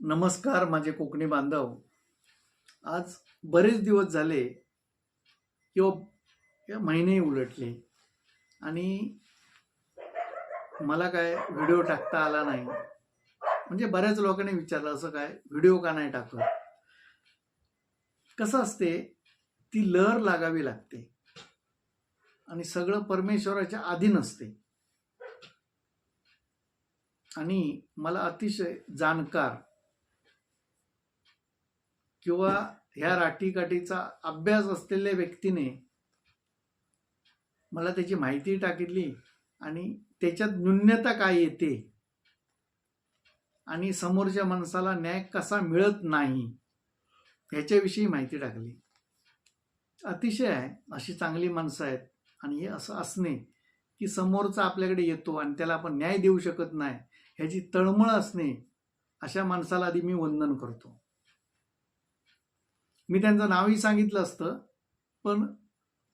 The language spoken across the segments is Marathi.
नमस्कार माझे कोकणी बांधव. आज बरेच दिवस झाले किंवा या महिने उलटले आणि मला काय व्हिडिओ टाकता आला नाही. म्हणजे बऱ्याच लोकांनी विचारलं असं काय व्हिडिओ का नाही टाकत? कसं असते? ती लहर लागावी लागते. आणि सगळं परमेश्वराच्या अधीन असते. आणि मला अतिशय जाणकार किंवा ह्या राटीकाठीचा अभ्यास असलेल्या व्यक्तीने मला त्याची माहिती टाकितली आणि त्याच्यात न्यून्यता काय येते? आणि समोरच्या माणसाला न्याय कसा मिळत नाही? ह्याच्याविषयी माहिती टाकली. अतिशय आहे. अशी चांगली माणसं आहेत. आणि हे असं असणे की समोरचा आपल्याकडे येतो आणि त्याला आपण न्याय देऊ शकत नाही. ह्याची तळमळ असणे अशा माणसाला आधी मी वंदन करतो. मी त्यांचं नावही सांगितलं असतं पण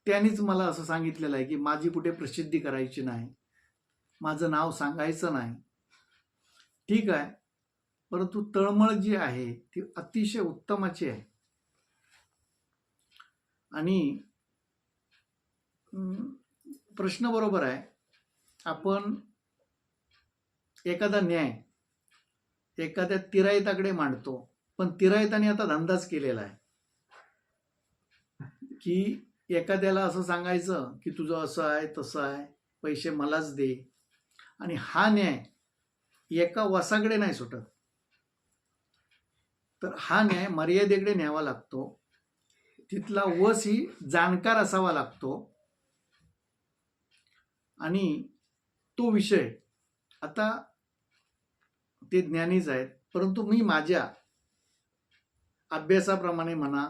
त्यांनीच मला असं सांगितलेलं आहे की माझी कुठे प्रसिद्धी करायची नाही माझं नाव सांगायचं नाही. ठीक आहे परंतु तळमळ जी आहे ती अतिशय उत्तमाची आहे. आणि प्रश्न बरोबर आहे. आपण एखादा न्याय एखाद्या तिरायताकडे मांडतो पण तिरायताने आता धंदाच केलेला आहे. की एखाद्याला असं सांगायचं की तुझं असं आहे तसं आहे पैसे मलाच दे. आणि हा न्याय एका वसाकडे नाही सुटत. तर हा न्याय मर्यादेकडे न्यावा लागतो. तिथला वस ही जाणकार असावा लागतो. आणि तो विषय आता ते ज्ञानीच आहेत परंतु मी माझ्या अभ्यासाप्रमाणे म्हणा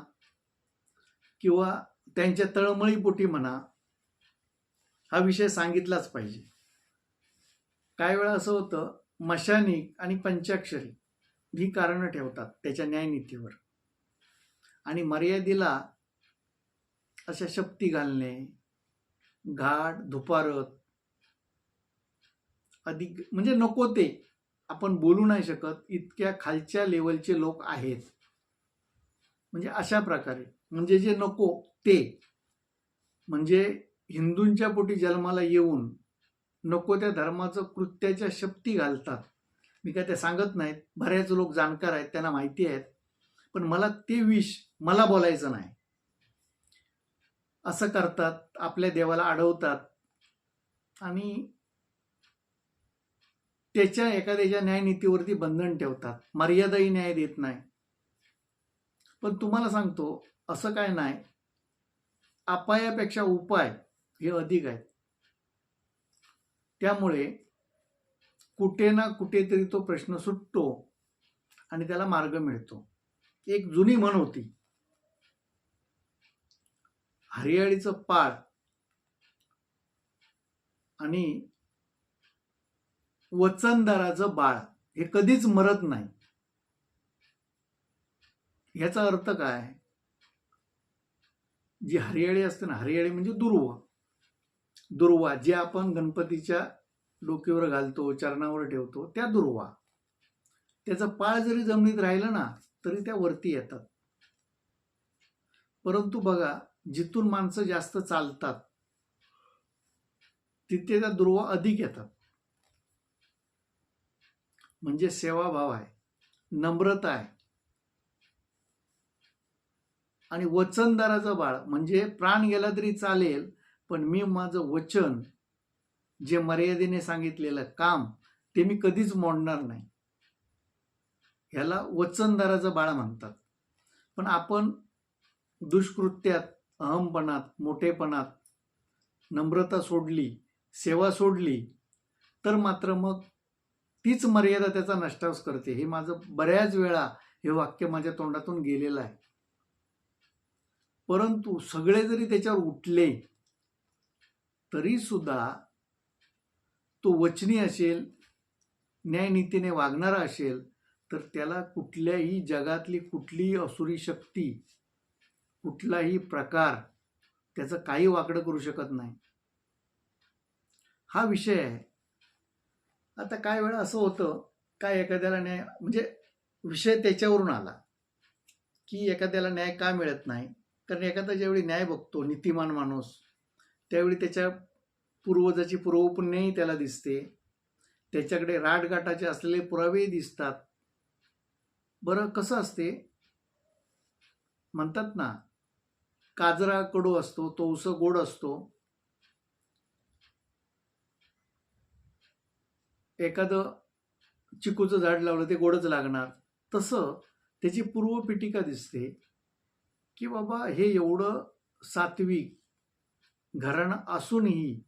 किंवा त्यांच्या तळमळीपोटी म्हणा हा विषय सांगितलाच पाहिजे. काय वेळा असं होतं मशानिक आणि पंचाक्षरी ही कारणं ठेवतात त्याच्या न्यायनीतीवर. आणि मर्यादेला अशा शक्ती घालणे घाट धुपारत अधिक म्हणजे नको ते. आपण बोलू नाही शकत इतक्या खालच्या लेवलचे लोक आहेत. म्हणजे अशा प्रकारे. म्हणजे जे नको ते. म्हणजे हिंदूंच्या पोटी जन्माला येऊन नको त्या धर्माचं कृत्याच्या शक्ती घालतात. मी काय ते सांगत नाहीत. बऱ्याच लोक जाणकार आहेत त्यांना माहिती आहेत. पण मला ते विष मला बोलायचं नाही. असं करतात आपल्या देवाला अडवतात. आणि त्याच्या एखाद्याच्या न्यायनीतीवरती बंधन ठेवतात. मर्यादाही न्याय देत नाही. पण तुम्हाला सांगतो असं काय नाही. अपायापेक्षा उपाय हे अधिक आहेत. त्यामुळे कुठे ना कुठेतरी तो प्रश्न सुटतो आणि त्याला मार्ग मिळतो. एक जुनी म्हण होती. हरियाळीचं पाळ आणि वचनदाराचं बाळ हे कधीच मरत नाही. ह्याचा अर्थ काय? जी हरियाळी असते ना हरियाळी म्हणजे दुर्वा. दुर्वा जे आपण गणपतीच्या डोक्यावर घालतो चरणावर ठेवतो त्या दुर्वा. त्याचा पाळ जरी जमिनीत राहिलं ना तरी त्या वरती येतात. परंतु बघा जिथून माणसं जास्त चालतात तिथे त्या दुर्वा अधिक येतात. म्हणजे सेवाभाव आहे नम्रता आहे. आणि वचनदाराचं बाळ. म्हणजे प्राण गेला तरी चालेल पण मी माझं वचन जे मर्यादेने सांगितलेलं काम ते मी कधीच मोडणार नाही. ह्याला वचनदाराचं बाळ म्हणतात. पण आपण दुष्कृत्यात अहमपणात मोठेपणात नम्रता सोडली सेवा सोडली तर मात्र मग तीच मर्यादा त्याचा नष्टास करते. हे माझं बऱ्याच वेळा हे वाक्य माझ्या तोंडातून गेलेलं आहे. परंतु सगळे जरी त्याच्यावर उठले तरी सुद्धा तो वचनी असेल न्यायनीतीने वागणारा असेल तर त्याला कुठल्याही जगातली कुठलीही असुरी शक्ती कुठलाही प्रकार त्याचं काही वाकडं करू शकत नाही. हा विषय आहे. आता काय वेळा असं होतं काय एखाद्याला न्याय म्हणजे विषय त्याच्यावरून आला की एखाद्याला न्याय का मिळत नाही? कारण एखादा ज्यावेळी न्याय बघतो नीतिमान माणूस त्यावेळी त्याच्या पूर्वजाची पूर्वपुण्याही त्याला दिसते. त्याच्याकडे राटगाटाचे असलेले पुरावेही दिसतात. बरं कसं असते? म्हणतात ना काजरा कडू असतो तो उस गोड असतो. एखादं चिकूचं झाड लावलं ते गोडच लागणार. तसं त्याची पूर्वपीठिका दिसते. की बाबा हे एवढं सात्विक घराणं असूनही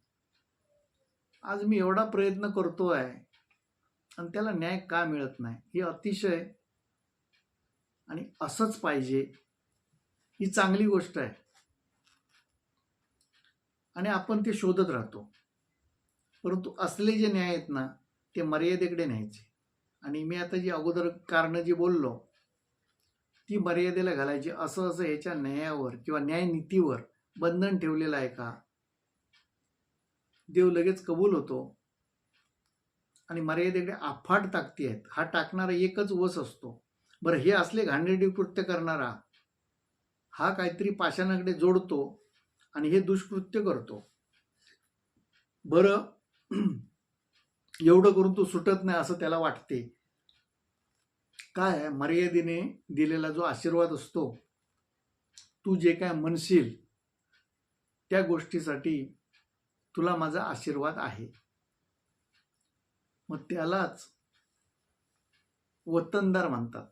आज मी एवढा प्रयत्न करतो आहे आणि त्याला न्याय का मिळत नाही? ही अतिशय आणि असंच पाहिजे. ही चांगली गोष्ट आहे. आणि आपण ते शोधत राहतो. परंतु असले जे न्याय आहेत ना ते मर्यादेकडे न्यायचे. आणि मी आता जी अगोदर कारणं जी बोललो ती मर्यादेला घालायची असं असं ह्याच्या न्यायावर किंवा न्यायनीतीवर बंधन ठेवलेलं आहे का? देव लगेच कबूल होतो. आणि मर्यादेकडे अफाट ताकती आहेत. हा टाकणारा एकच वस असतो. बरं हे असले घाणेरडी कृत्य करणारा हा काहीतरी पाषाणाकडे जोडतो आणि हे दुष्कृत्य करतो. बरं एवढं करून तो सुटत नाही असं त्याला वाटते. काय आहे, मर्यादेने दिलेला जो आशीर्वाद असतो तू जे काय म्हणशील त्या गोष्टीसाठी तुला माझा आशीर्वाद आहे. मग त्यालाच वतनदार म्हणतात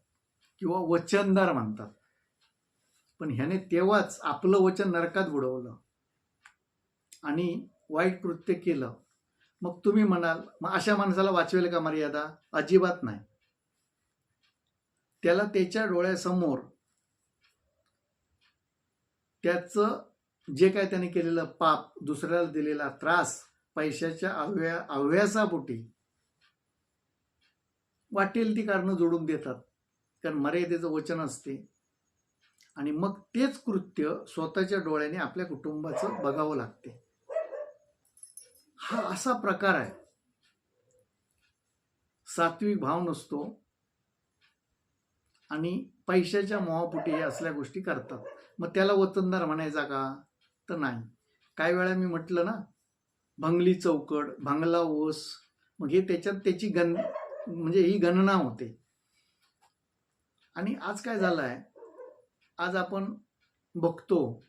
किंवा वचनदार म्हणतात. पण ह्याने तेव्हाच आपलं वचन नरकात बुडवलं आणि वाईट कृत्य केलं. मग तुम्ही म्हणाल मग अशा माणसाला वाचवेल का मर्यादा? अजिबात नाही. त्याला त्याच्या डोळ्यासमोर त्याचं जे काय त्याने केलेलं पाप दुसऱ्याला दिलेला त्रास पैशाच्या अव्या अव्यासापोटी वाटेल ती कारणं जोडून देतात. कारण मर्यादेचं वचन असते. आणि मग तेच कृत्य स्वतःच्या डोळ्याने आपल्या कुटुंबाचं बघावं लागते. हा असा प्रकार आहे. सात्विक भाव नसतो. आणि पैशाच्या मोहापुटी असल्या गोष्टी करतात. मग त्याला वतनदार म्हणायचा का? तर नाही. काही वेळा मी म्हटलं ना भंगली चौकड भांगला ओस मग हे त्याच्यात त्याची गण म्हणजे ही गणना होते. आणि आज काय झालं आहे आज आपण बघतो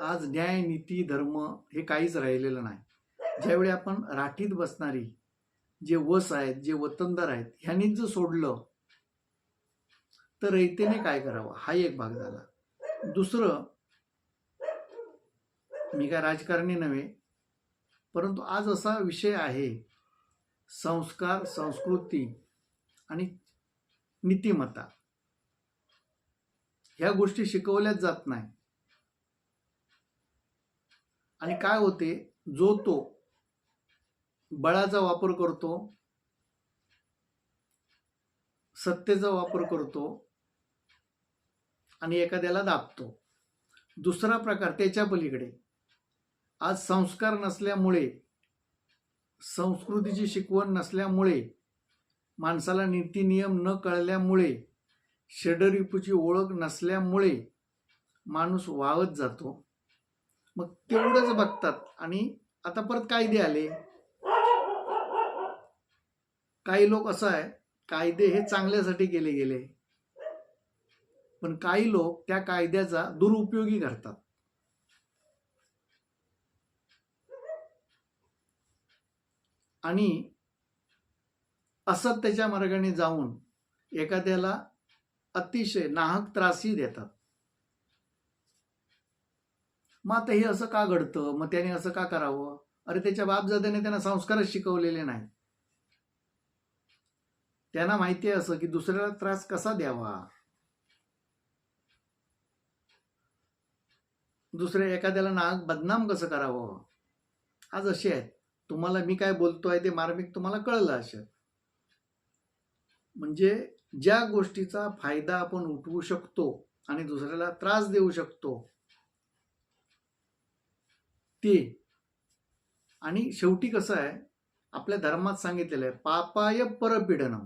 आज न्याय नीती धर्म हे काहीच राहिलेलं नाही. ज्यावेळी आपण राठीत बसणारी जे वस आहेत जे वतनदार आहेत ह्यांनीच जर सोडलं तर रयतेने काय करावं? हा एक भाग झाला. दुसरं मी काय राजकारणी नव्हे परंतु आज असा विषय आहे संस्कार संस्कृती आणि नीतिमत्ता. ह्या गोष्टी शिकवल्याच जात नाही. आणि काय होते? जो तो बळाचा वापर करतो सत्तेचा वापर करतो आणि एखाद्याला दाबतो. दुसरा प्रकार त्याच्या पलीकडे. आज संस्कार नसल्यामुळे संस्कृतीची शिकवण नसल्यामुळे माणसाला नीती नियम न कळल्यामुळे षडरिपूची ओळख नसल्यामुळे माणूस वावत जातो. मग तेवढंच बघतात आणि आता परत कायदे आले. काही लोक असं आहे कायदे हे चांगल्यासाठी केले गेले. पण काही लोक त्या कायद्याचा दुरुपयोगी करतात. आणि असत त्याच्या मार्गाने जाऊन एखाद्याला अतिशय नाहक त्रासही देतात. मग आता हे असं का घडतं? मग त्याने असं का करावं? अरे त्याच्या बापजाद्याने त्यांना संस्कारच शिकवलेले नाही त्यांना माहिती असं की दुसऱ्याला त्रास कसा द्यावा? दुसऱ्या एखाद्याला नाक बदनाम कसं करावं? आज असे आहेत. तुम्हाला मी काय बोलतोय ते मार्मिक तुम्हाला कळलं असेल. म्हणजे ज्या गोष्टीचा फायदा आपण उठवू शकतो आणि दुसऱ्याला त्रास देऊ शकतो ते आणि शेवटी कसं आहे आपल्या धर्मात सांगितलेलं आहे पापाय परपीडनम.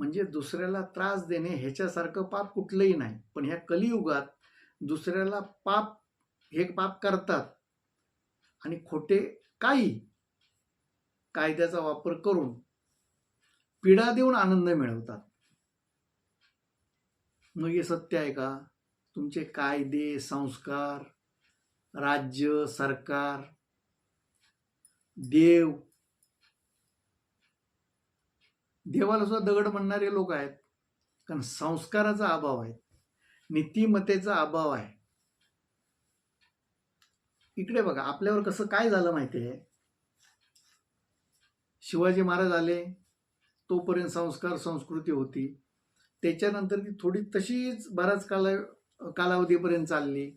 म्हणजे दुसऱ्याला त्रास देणे ह्याच्यासारखं पाप कुठलंही नाही. पण ह्या कलियुगात दुसऱ्याला पाप हे पाप करतात. आणि खोटे काही कायद्याचा वापर करून पीडा देऊन आनंद मिळवतात. मग हे सत्य आहे का? तुमचे कायदे संस्कार राज्य सरकार देव देवाला सुद्धा दगड म्हणणारे लोक आहेत. कारण संस्काराचा अभाव आहे. नीतिमतेचा अभाव आहे. इकडे बघा आपल्यावर कसं काय झालं माहिती आहे शिवाजी महाराज आले तोपर्यंत संस्कार संस्कृती होती. त्याच्यानंतर ती थोडी तशीच बराच काला कालावधीपर्यंत चालली.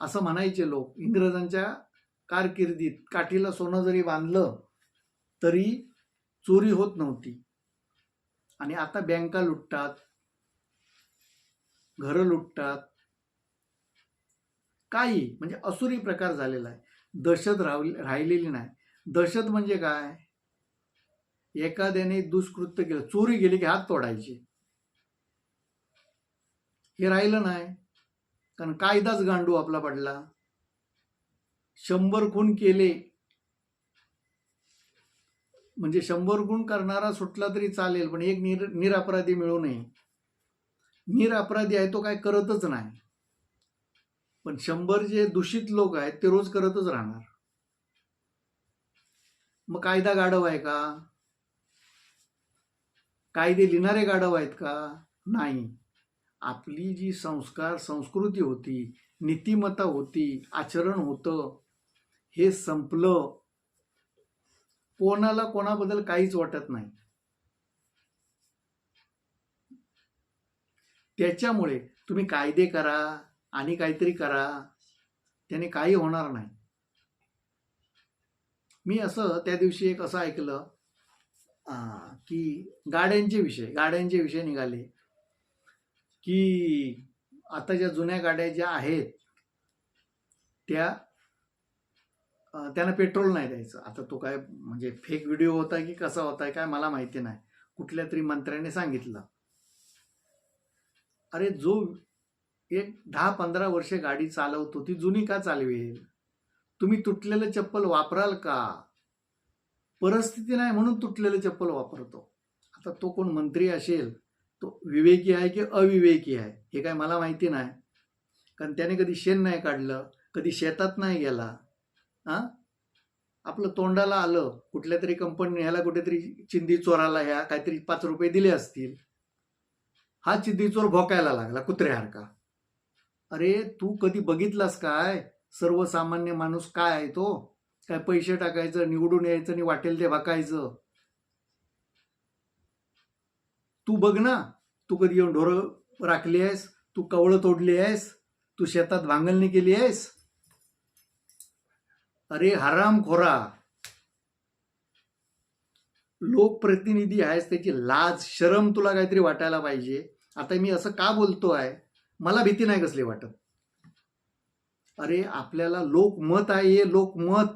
असं म्हणायचे लोक इंग्रजांच्या कारकिर्दीत काठीला सोनं जरी बांधलं तरी चोरी होत नव्हती. आणि आता बँका लुटतात घरं लुटतात. काही म्हणजे असुरी प्रकार झालेला आहे. दहशत राहली राहिलेली नाही. दहशत म्हणजे काय? एखाद्याने दुष्कृत्य केलं चोरी गेली की हात तोडायचे. हे राहिलं नाही. कारण कायदाच गांडू आपला पडला. शंभर खून केले म्हणजे शंभर गुण करणारा सुटला तरी चालेल पण एक निर निरापराधी मिळू नये. निरापराधी आहे तो काय करतच नाही. पण शंभर जे दूषित लोक आहेत ते रोज करतच राहणार. मग कायदा गाढव आहे का? कायदे लिहिणारे गाढव आहेत का? नाही. आपली जी संस्कार संस्कृती होती नीतिमत्ता होती आचरण होतं हे संपलं. कोणाला कोणाबद्दल काहीच वाटत नाही. त्याच्यामुळे तुम्ही कायदे करा आणि काहीतरी करा त्याने काही होणार नाही. मी असं त्या दिवशी एक असं ऐकलं की गाड्यांचे विषय गाड्यांचे विषय निघाले की आता ज्या जुन्या गाड्या ज्या आहेत त्या त्यांना पेट्रोल नाही द्यायचं. आता तो काय म्हणजे फेक व्हिडिओ होता की कसा होता काय मला माहिती नाही. कुठल्या तरी मंत्र्याने सांगितलं. अरे जो एक दहा पंधरा वर्षे गाडी चालवतो ती जुनी का चालवेल? तुम्ही तुटलेलं चप्पल वापराल का? परिस्थिती नाही म्हणून तुटलेलं चप्पल वापरतो. आता तो कोण मंत्री असेल तो विवेकी आहे की अविवेकी आहे? हे काय मला माहिती नाही. कारण त्याने कधी शेण नाही काढलं कधी शेतात नाही गेला. हा? आपलं तोंडाला आलं कुठल्या तरी कंपनीने ह्याला कुठेतरी चिंदी चोराला ह्या काहीतरी पाच रुपये दिले असतील. हा चिंदी चोर भोकायला लागला कुत्र्यासारखा. अरे तू कधी बघितलास काय? सर्वसामान्य माणूस काय आहे तो? काय पैसे टाकायचं निवडून यायचं आणि वाटेल ते भाकायचं? तू बघ ना तू कधी येऊन ढोरं राखली आहेस? तू कवळं तोडली आहेस? तू शेतात भांगलणी केली आहेस? अरे हराम खोरा. लोकप्रतिनिधी आहेस त्याची लाज शरम तुला काहीतरी वाटायला पाहिजे. आता मी असं का बोलतो आहे? मला भीती नाही कसली वाटत. अरे आपल्याला लोकमत आहे हे लोकमत.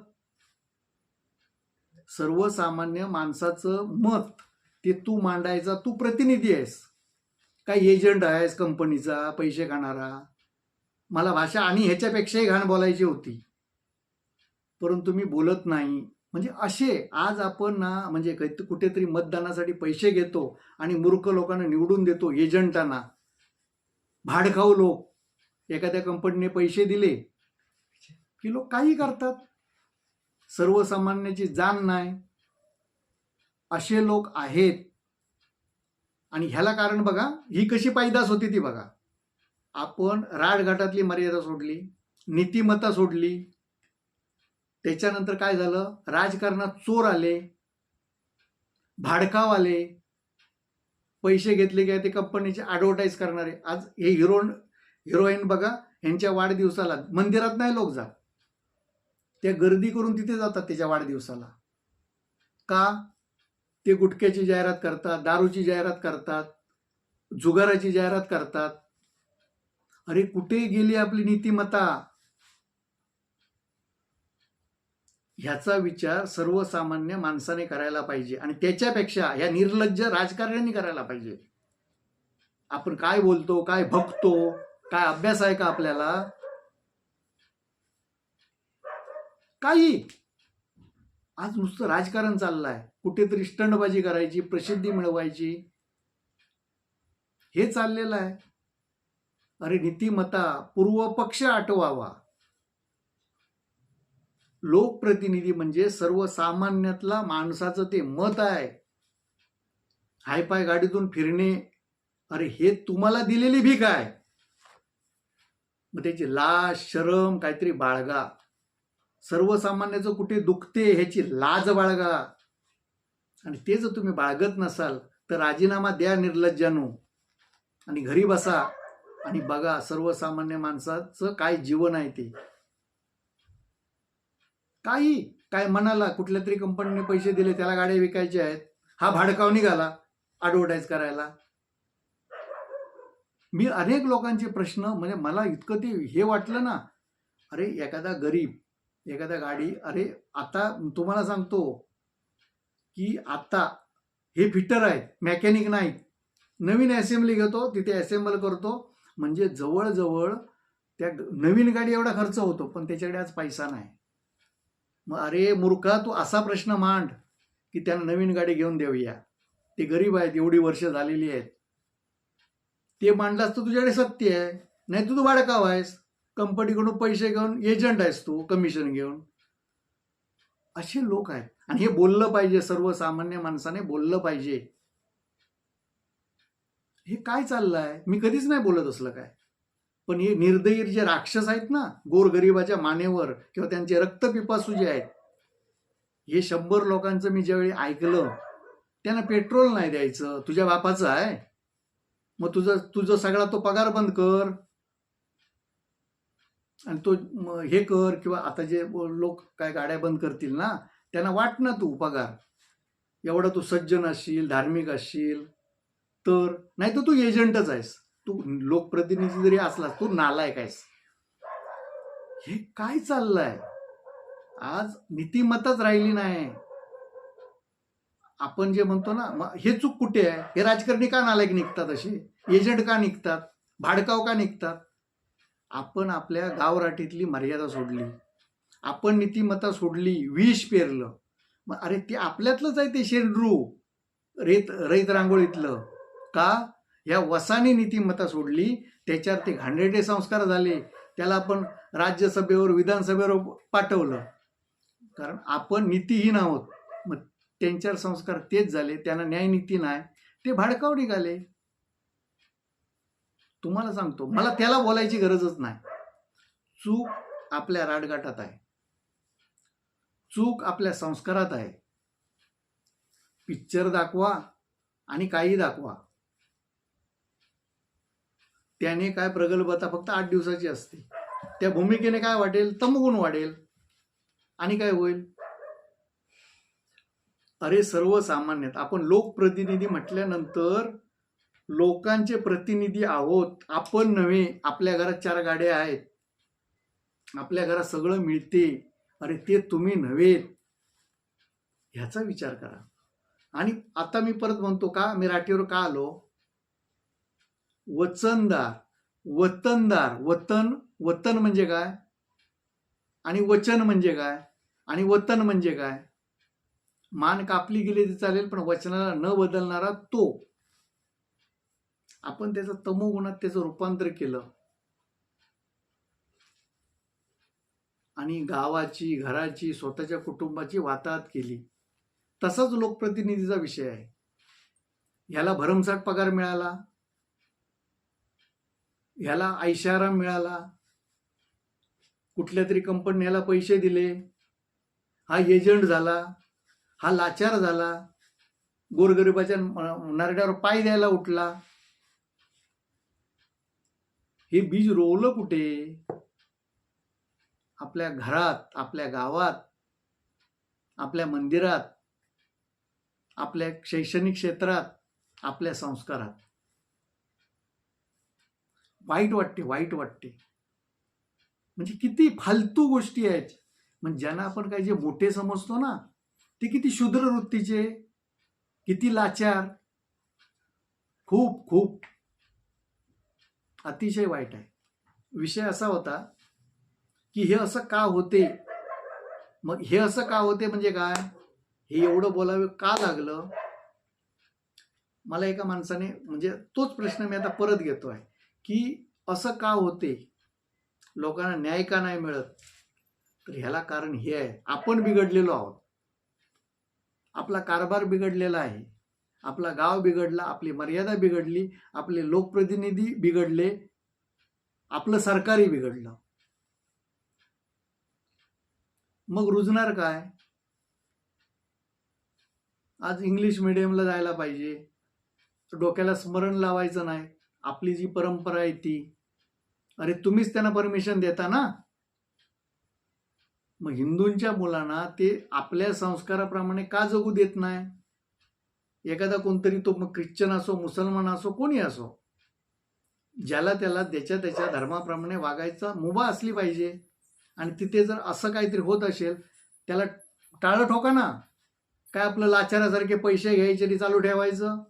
सर्वसामान्य माणसाचं मत ते तू मांडायचा तू प्रतिनिधी आहेस. काय एजंट आहेस कंपनीचा पैसे खाणारा. मला भाषा आणि ह्याच्यापेक्षाही घाण बोलायची होती. परंतु मी बोलत नाही. म्हणजे असे आज आपण ना म्हणजे कुठेतरी मतदानासाठी पैसे घेतो आणि मूर्ख लोकांना निवडून देतो एजंटांना. भाडखाऊ लोक. एखाद्या कंपनीने पैसे दिले की लोक काही करतात. सर्वसामान्याची जाण नाही. असे लोक आहेत. आणि ह्याला कारण बघा ही कशी पायदास होती ती बघा. आपण राजघाटातली मर्यादा सोडली नीतिमत्ता सोडली त्याच्यानंतर काय झालं? राजकारणात चोर आले. भाडकाव आले. पैसे घेतले काय ते कंपनीचे ॲडव्हर्टाईज करणारे. आज हे हिरो हिरोईन बघा यांच्या वाढदिवसाला. मंदिरात नाही लोक जात. त्या गर्दी करून तिथे जातात त्याच्या वाढदिवसाला. का? ते गुटख्याची जाहिरात करतात दारूची जाहिरात करतात जुगाराची जाहिरात करतात. अरे कुठे गेली आपली नीतिमत्ता? ह्याचा विचार सर्वसामान्य माणसाने करायला पाहिजे. आणि त्याच्यापेक्षा ह्या निर्लज्ज राजकारण्यांनी करायला पाहिजे. आपण काय बोलतो काय बघतो काय अभ्यास आहे का आपल्याला? काही. आज नुसतं राजकारण चाललंय. कुठेतरी स्टंडबाजी करायची प्रसिद्धी मिळवायची. हे चाललेलं आहे. अरे नीतिमत्ता पूर्वपक्ष आठवावा. लोकप्रतिनिधी म्हणजे सर्वसामान्यातला माणसाचं ते मत आहे. हायपाय गाडीतून फिरणे अरे हे तुम्हाला दिलेली भीक आहे. मग त्याची लाज शरम काहीतरी बाळगा. सर्वसामान्याचं कुठे दुखते ह्याची लाज बाळगा. आणि ते जर तुम्ही बाळगत नसाल तर राजीनामा द्या निर्लज्जानो. आणि घरी बसा. आणि बघा सर्वसामान्य माणसाचं काय जीवन आहे ते. काही काय म्हणाला कुठल्या तरी कंपनीने पैसे दिले त्याला गाड्या विकायच्या आहेत हा भाडकाव निघाला ॲडव्हर्टाईज करायला. मी अनेक लोकांचे प्रश्न म्हणजे मला इतकं ते हे वाटलं ना अरे एखादा गरीब एखादा गाडी अरे आता तुम्हाला सांगतो की आता हे फिटर आहेत मेकॅनिक नाही नवीन असेंब्ली घेतो तिथे असेंबल करतो म्हणजे जवळजवळ त्या नवीन गाडी एवढा खर्च होतो पण त्याच्याकडे आज पैसा नाही. मग अरे मूर्खा तू असा प्रश्न मांड की त्यांना नवीन गाडी घेऊन देऊया. ते गरीब आहेत एवढी वर्ष झालेली आहेत. ते मांडलास तर तुझ्याकडे सत्य आहे. नाही तू तू बाळकाव आहेस. कंपनीकडून पैसे घेऊन एजंट आहेस तू कमिशन घेऊन. असे लोक आहेत. आणि हे बोललं पाहिजे सर्वसामान्य माणसाने बोललं पाहिजे. हे काय चाललंय? मी कधीच नाही बोलत असलं काय? पण हे निर्दयीर जे राक्षस आहेत ना गोरगरिबाच्या मानेवर किंवा त्यांचे रक्तपिपासू जे आहेत हे शंभर लोकांचं मी ज्यावेळी ऐकलं त्यांना पेट्रोल नाही द्यायचं. तुझ्या बापाचं आहे. मग तुझं तुझा सगळा तो पगार बंद कर. आणि तो हे कर किंवा आता जे लोक काय गाड्या बंद करतील ना त्यांना वाट ना तू पगार. एवढा तू सज्जन असशील धार्मिक असशील. तर नाही तर तू एजंटच आहेस. तू लोकप्रतिनिधी जरी असलास तू नालायक आहेस. हे काय चाललंय? आज नीतिमतच राहिली नाही. आपण जे म्हणतो ना मग हे चूक कुठे आहे? हे राजकारणी का नालायक निघतात अशी? एजंट का निघतात? भाडकाव का निघतात? आपण आपल्या गावराटीतली मर्यादा सोडली. आपण नीतिमत्ता सोडली विष पेरलं. मग अरे ते आपल्यातलंच आहे ते शेंड्रू. रेत रईत रांगोळीतलं. का? या वसानी नीतिमत्ता सोडली त्याच्यात ते घाणेरडे संस्कार झाले. त्याला आपण राज्यसभेवर विधानसभेवर पाठवलं. कारण आपण नीतीहीन आहोत. मग त्यांच्यावर संस्कार तेच झाले त्यांना न्यायनीती नाही. ते भाडकाव निघाले. तुम्हाला सांगतो मला त्याला बोलायची गरजच नाही. चूक आपल्या राडगाटात आहे. चूक आपल्या संस्कारात आहे. पिक्चर दाखवा आणि काही दाखवा. त्याने काय प्रगल्भता फक्त आठ दिवसाची असते. त्या भूमिकेने काय वाटेल? तमगुण वाढेल. आणि काय होईल? अरे सर्वसामान्यात. आपण लोकप्रतिनिधी म्हटल्यानंतर लोकांचे प्रतिनिधी आहोत. आपण नव्हे. आपल्या घरात चार गाड्या आहेत. आपल्या घरात सगळं मिळते. अरे ते तुम्ही नव्हेत ह्याचा विचार करा. आणि आता मी परत म्हणतो का? मी राठीवर का आलो? वचनदार वतनदार वतन वतन म्हणजे काय? आणि वचन म्हणजे काय? आणि वतन म्हणजे काय? मान कापली गेली तरी चालेल पण वचनाला न बदलणारा तो. आपण त्याचं तमोगुणात त्याचं रूपांतर केलं. आणि गावाची घराची स्वतःच्या कुटुंबाची वाताहत केली. तसाच लोकप्रतिनिधीचा विषय आहे. ह्याला भरमसाठ पगार मिळाला. ह्याला ऐशाराम मिळाला. कुठल्या तरी कंपनी पैसे दिले. हा एजंट झाला. हा लाचार झाला. गोरगरिबाच्या म- नरड्यावर पाय द्यायला उठला. हे बीज रोवलं कुठे? आपल्या घरात आपल्या गावात आपल्या मंदिरात आपल्या शैक्षणिक क्षेत्रात आपल्या संस्कारात. वाईट वाटते वाईट वाटते. म्हणजे किती फालतू गोष्टी आहेत. म्हणजे ज्यांना आपण काही जे मोठे समजतो ना ते किती शूद्र वृत्तीचे किती लाचार. खूप खूप. अतिशय वाईट आहे. विषय असा होता की हे असं का होते? मग हे असं का होते म्हणजे काय? हे एवढं बोलावे का लागलं? मला एका माणसाने म्हणजे तोच प्रश्न मी आता परत घेतोय. की असं का होते? लोकांना न्याय का नाही मिळत? तर ह्याला कारण हे आहे. आपण बिघडलेलो आहोत. आपला कारभार बिघडलेला आहे. आपला गाव बिघडला आपली मर्यादा बिघडली आपले लोकप्रतिनिधी बिघडले आपलं सरकारही बिघडलं. मग रुजणार काय? आज इंग्लिश मिडियमला जायला पाहिजे. डोक्याला स्मरण लावायचं नाही. आपली जी परंपरा आहे ती. अरे तुम्हीच त्यांना परमिशन देता ना? मग हिंदूंच्या मुलांना ते आपल्या संस्काराप्रमाणे का जगू देत नाही? एखादा कोणतरी तो मग ख्रिश्चन असो मुसलमान असो कोणी असो ज्याला त्याला त्याच्या त्याच्या धर्माप्रमाणे वागायचा मुभा असली पाहिजे. आणि तिथे जर असं काहीतरी होत असेल त्याला टाळं ठोका ना. काय आपलं लाचारासारखे पैसे घ्यायचे आणि चालू ठेवायचं?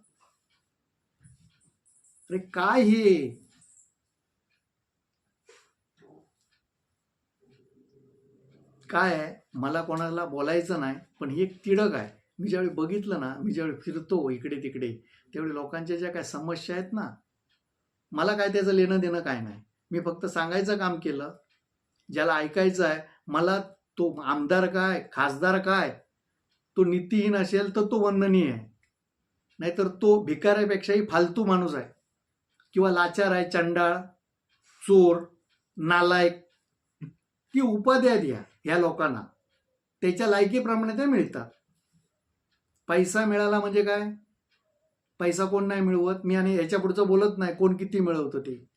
अरे काय हे? काय आहे? मला कोणाला बोलायचं नाही पण ही एक तिडक आहे. मी ज्यावेळी बघितलं ना मी ज्यावेळी फिरतो इकडे तिकडे त्यावेळी लोकांच्या ज्या काय समस्या आहेत ना मला काय त्याचं लेणं देणं काय नाही. मी फक्त सांगायचं काम केलं. ज्याला ऐकायचं आहे मला तो आमदार काय खासदार काय तो नीतीहीन असेल तर तो वंदनीय आहे. नाहीतर तो भिकाऱ्यापेक्षाही फालतू माणूस आहे. किंवा लाचार आहे चंडाळ चोर नालायक ती उपाध्या द्या ह्या लोकांना. त्याच्या लायकीप्रमाणे ते मिळतात. पैसा मिळाला म्हणजे काय? पैसा कोण नाही मिळवत. मी आणि याच्या पुढचं बोलत नाही कोण किती मिळवतो ते.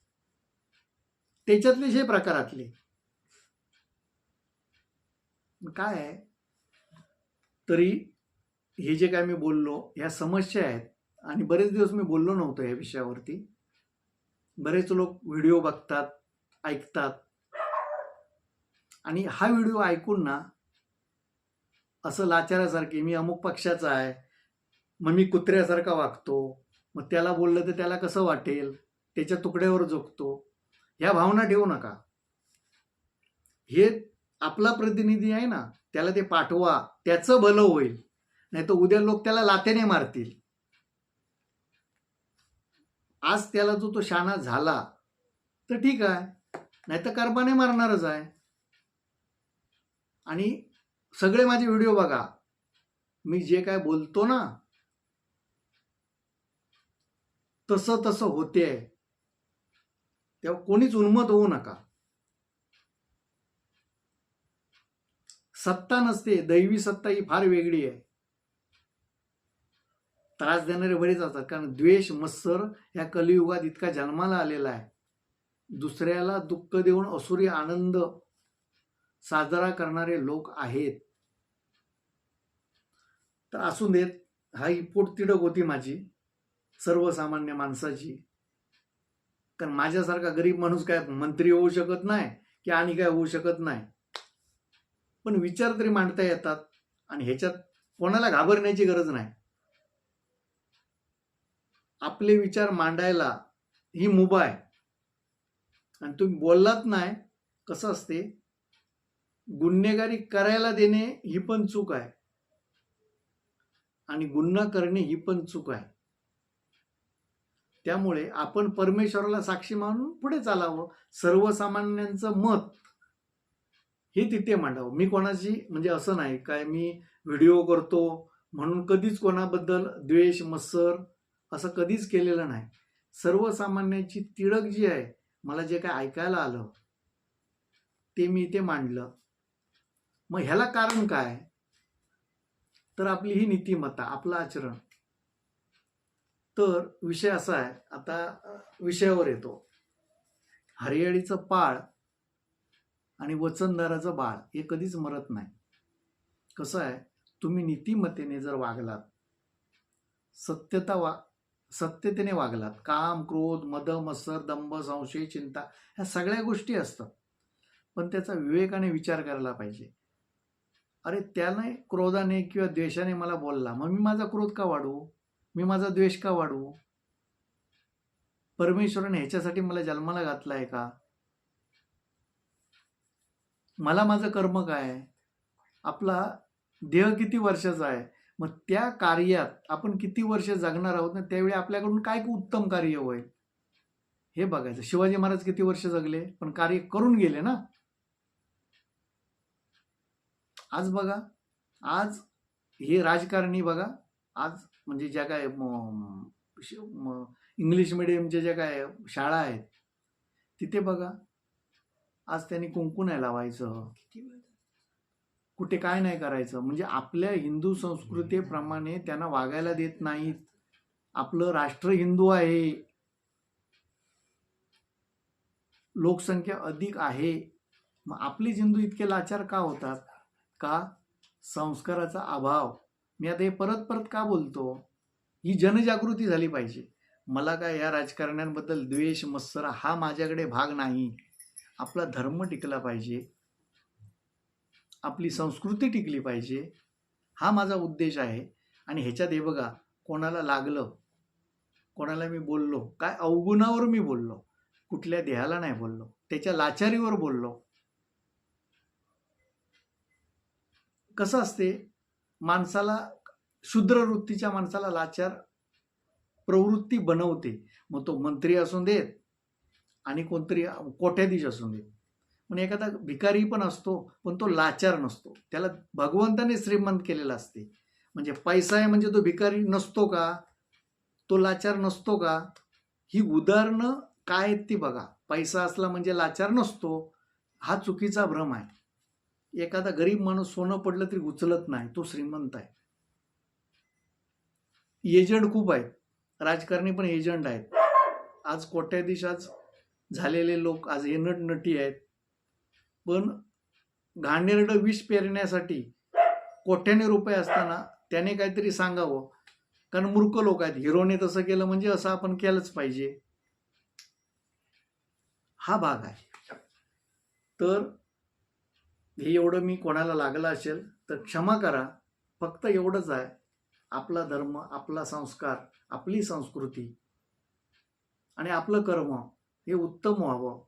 त्याच्यातले जे प्रकारातले. काय आहे? तरी हे जे काय मी बोललो ह्या समस्या आहेत. आणि बरेच दिवस मी बोललो नव्हतो या विषयावरती. बरेच लोक व्हिडिओ बघतात ऐकतात. आणि हा व्हिडिओ ऐकून ना असं लाचारासारखे मी अमुक पक्षाचा आहे मग मी कुत्र्यासारखा वागतो मग त्याला बोललं तर त्याला कसं वाटेल त्याच्या तुकड्यावर झोपतो ह्या भावना ठेवू नका. हे आपला प्रतिनिधी आहे ना त्याला ते पाठवा त्याचं भलं होईल. नाही तर उद्या लोक त्याला लात्याने मारतील. आज त्याला जो तो शाणा झाला तर ठीक आहे. नाही तर कर्माने मारणारच आहे. आणि सगळे माझे व्हिडिओ बघा. मी जे काय बोलतो ना तसं तसं होते. तेव्हा कोणीच उन्मत होऊ नका. सत्ता नसते दैवी सत्ता ही फार वेगळी आहे. त्रास देणारे बरेच असतात. कारण द्वेष मत्सर ह्या कलियुगात इतका जन्माला आलेला आहे. दुसऱ्याला दुःख देऊन असुरी आनंद साजरा करणारे लोक आहेत. तर असू देत हा ही पोटतिडक होती माझी सर्वसामान्य माणसाची. कारण माझ्यासारखा गरीब माणूस काय मंत्री होऊ शकत नाही की आणि काय होऊ शकत नाही. पण विचार तरी मांडता येतात आणि ह्याच्यात कोणाला घाबरण्याची गरज नाही. आपले विचार मांडायला ही मुभा आहे. आणि तुम्ही बोललात नाही कसं असते? गुन्हेगारी करायला देणे ही पण चूक आहे. आणि गुन्हा करणे ही पण चूक आहे. त्यामुळे आपण परमेश्वराला साक्षी मानून पुढे चालावं. सर्वसामान्यांचं मत हे तिथे मांडावं. मी कोणाची म्हणजे असं नाही काय मी व्हिडिओ करतो म्हणून कधीच कोणाबद्दल द्वेष मत्सर असं कधीच केलेलं नाही. सर्वसामान्यांची तिळक जी आहे मला जे काय ऐकायला आलं ते मी इथे मांडलं. मग ह्याला कारण काय? तर आपली ही नीतिमत्ता आपलं आचरण. तर विषय असा आहे आता विषयावर येतो. हरियाळीचं पाळ आणि वचनदाराचं बाळ हे कधीच मरत नाही. कसं आहे? तुम्ही नीतिमत्तेने जर वागलात सत्यता वा सत्यतेने वागलात. काम क्रोध मद मत्सर दंभ संशय चिंता ह्या सगळ्या गोष्टी असतात. पण त्याचा विवेकाने विचार करायला पाहिजे. अरे त्याने क्रोधाने किंवा द्वेषाने मला बोलला मग मी माझा क्रोध का वाढवू? मी माझा द्वेष का वाढवू? परमेश्वराने ह्याच्यासाठी मला जन्माला घातला आहे का? मला माझं कर्म काय आपला देह किती वर्षाचा आहे? मग त्या कार्यात आपण किती वर्ष जगणार आहोत ना त्यावेळी आपल्याकडून काय उत्तम कार्य होईल? हे बघायचं. शिवाजी महाराज किती वर्ष जगले पण कार्य करून गेले ना? आज बघा आज हे राजकारणी बघा आज म्हणजे ज्या काय इंग्लिश मिडियमच्या ज्या काय शाळा आहेत तिथे बघा आज त्यांनी कुंकू नाही लावायचं. कुठे काय नाही करायचं. म्हणजे आपल्या हिंदू संस्कृतीप्रमाणे त्यांना वागायला देत नाहीत. आपलं राष्ट्र हिंदू आहे. लोकसंख्या अधिक आहे. मग आपलेच हिंदू इतके लाचार का होतात? का? संस्काराचा अभाव. मी आता हे परत परत का बोलतो? ही जनजागृती झाली पाहिजे. मला काय या राजकारण्यांबद्दल द्वेष मत्सर हा माझ्याकडे भाग नाही. आपला धर्म टिकला पाहिजे. आपली संस्कृती टिकली पाहिजे हा माझा उद्देश आहे. आणि ह्याच्यात हे बघा कोणाला लागलं कोणाला मी बोललो काय अवगुणावर मी बोललो कुठल्या देहाला नाही बोललो त्याच्या लाचारीवर बोललो. कसं असते माणसाला शूद्र वृत्तीच्या माणसाला लाचार प्रवृत्ती बनवते. मग तो मंत्री असून देत आणि कोणतरी कोट्याधीश असून देत. पण एखादा भिकारी पण असतो पण तो लाचार नसतो. त्याला भगवंताने श्रीमंत केलेला असते. म्हणजे पैसा आहे म्हणजे तो भिकारी नसतो का? तो लाचार नसतो का? ही उदाहरणं काय आहेत ती बघा. पैसा असला म्हणजे लाचार नसतो हा चुकीचा भ्रम आहे. एखादा गरीब माणूस सोनं पडलं तरी उचलत नाही तो श्रीमंत आहे. एजंट खूप आहेत. राजकारणी पण एजंट आहेत. आज कोट्याधीश आज झालेले लोक आज हे नटी आहेत. पण घाणेरडं विष पेरण्यासाठी कोट्याने रुपये असताना त्याने काहीतरी सांगावं. कारण मूर्ख लोक आहेत. हिरोने तसं केलं म्हणजे असं आपण केलंच पाहिजे. हा भाग आहे. तर हे एवढं मी कोणाला लागलं असेल तर क्षमा करा. फक्त एवढंच आहे. आपला धर्म आपला संस्कार आपली संस्कृती आणि आपलं कर्म हे उत्तम व्हावं.